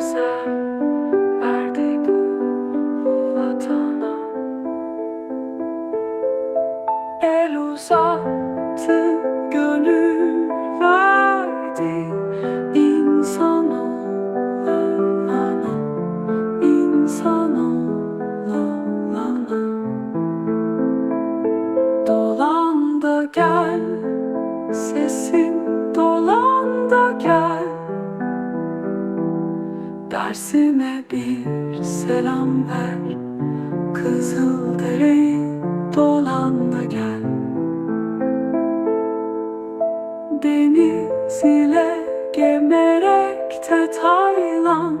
Kimlerse verdi El uzattı gönül verdi insan olana insan olana Dolan da gel sesim Dersime bir selam ver. Kızıldere'yi dolan da gel. Deniz ile gemerekte Taylan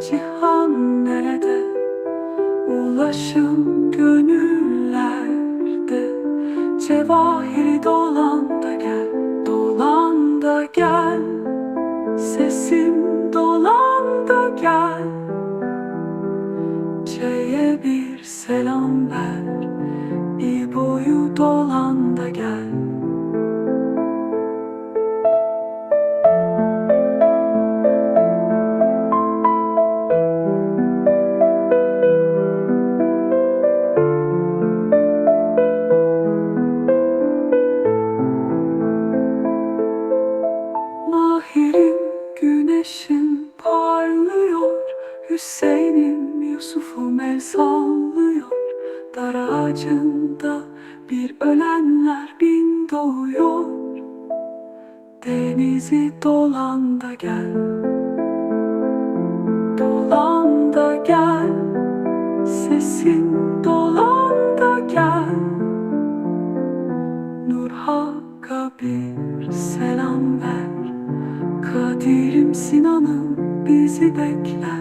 Cihan nerede? Ulaşım gönüllerde Cevahiri dolan da gel Dolan da gel gel. Çeye bir selam ver. İbo'yu dolan da gel. Mahir'im parlıyor Hüseyin'im Yusuf'um el sallıyor. Dar ağacında bir ölenler bin doğuyor. Denizi dolan da gel. Dolan da gel. Sesin dolan da gel. Nur Hakk'a bir selam ver. Kadir'im Sinan'ım bizi bekler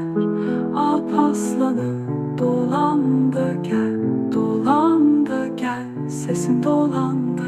dolan da gel Dolan da gel Sesin dolan da